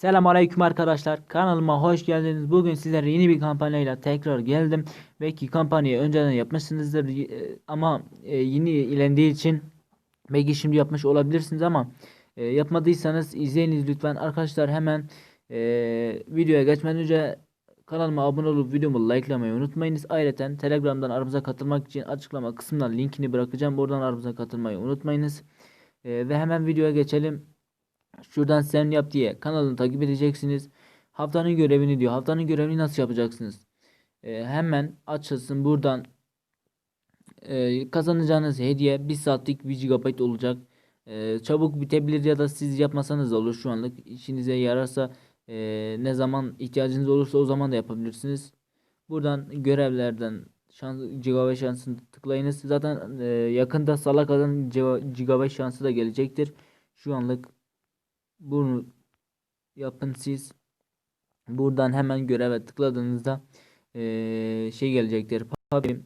Selamünaleyküm arkadaşlar. Kanalıma hoş geldiniz. Bugün sizlere yeni bir kampanyayla tekrar geldim. Belki kampanyayı önceden yapmışsınızdır e, ama e, yeni ilendiği için belki şimdi yapmış olabilirsiniz ama e, yapmadıysanız izleyiniz lütfen. Arkadaşlar hemen videoya geçmeden önce kanalıma abone olup videomu likelamayı unutmayınız. Ayrıca Telegram'dan aramıza katılmak için açıklama kısmından linkini bırakacağım. Oradan aramıza katılmayı unutmayınız. Ve hemen videoya geçelim. Şuradan sen yap diye kanalını takip edeceksiniz. Haftanın görevini diyor. Haftanın görevini nasıl yapacaksınız? Ee, hemen açılsın buradan ee, kazanacağınız hediye 1 saatlik 1 GB olacak. Ee, çabuk bitebilir ya da siz yapmasanız da olur şu anlık işinize yararsa ee, ne zaman ihtiyacınız olursa o zaman da yapabilirsiniz. Buradan görevlerden şans, GB şansını tıklayınız. Zaten ee, yakında Salaka'dan GB şansı da gelecektir. Şu anlık bunu yapın siz. Buradan hemen göreve tıkladığınızda eee, şey gelecektir. PUBG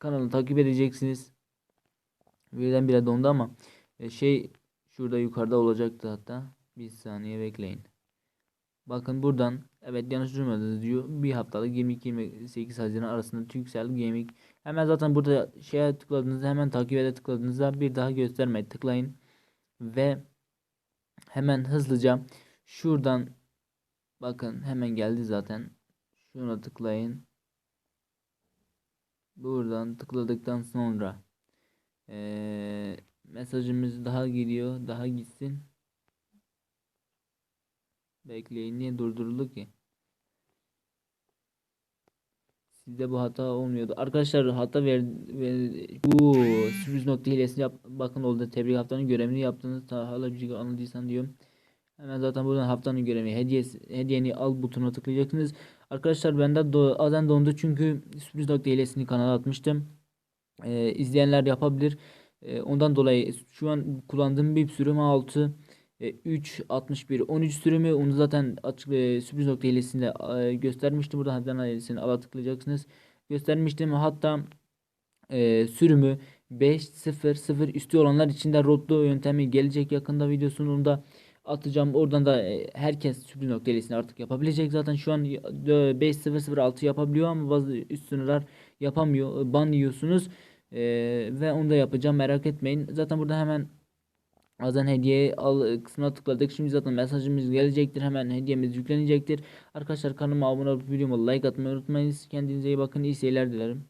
kanalını takip edeceksiniz. Birden bile dondu ama e, şey şurada yukarıda olacaktı hatta. Bir saniye bekleyin. Bakın buradan evet yanlış duymadınız diyor. Bir haftalık 22-28 Haziran arasında Türksel Gaming. Hemen zaten burada şeye tıkladığınızda hemen takip ede tıkladığınızda bir daha göstermeye tıklayın. Ve Hemen hızlıca şuradan bakın hemen geldi zaten. Şuna tıklayın. Buradan tıkladıktan sonra ee, mesajımız daha geliyor. Daha gitsin. Bekleyin. Niye durduruldu ki? Sizde bu hata olmuyordu. Arkadaşlar hata ver, ver bu sürpriz nokta hilesini yap. Bakın oldu. Tebrik haftanın görevini yaptınız. Hala bir şey anladıysan diyorum. Hemen zaten buradan haftanın görevi hediye hediyeni al butonuna tıklayacaksınız. Arkadaşlar bende do aden dondu çünkü sürpriz nokta hilesini kanala atmıştım. Ee, izleyenler yapabilir. Ee, ondan dolayı şu an kullandığım bir sürüm 6 3 61 13 sürümü onu zaten açık e, sürpriz nokta hilesinde e, göstermiştim. Burada Haziran hilesini ala tıklayacaksınız. Göstermiştim. Hatta e, sürümü 5 0 0 üstü olanlar için de rodlu yöntemi gelecek yakında videosunu da atacağım. Oradan da e, herkes sürpriz nokta hilesini artık yapabilecek. Zaten şu an 5 0 0 6 yapabiliyor ama bazı üst sınırlar yapamıyor. Ban yiyorsunuz. E, ve onu da yapacağım merak etmeyin. Zaten burada hemen Bazen hediye al kısmına tıkladık. Şimdi zaten mesajımız gelecektir. Hemen hediyemiz yüklenecektir. Arkadaşlar kanalıma abone olup videoma like atmayı unutmayınız. Kendinize iyi bakın. İyi seyirler dilerim.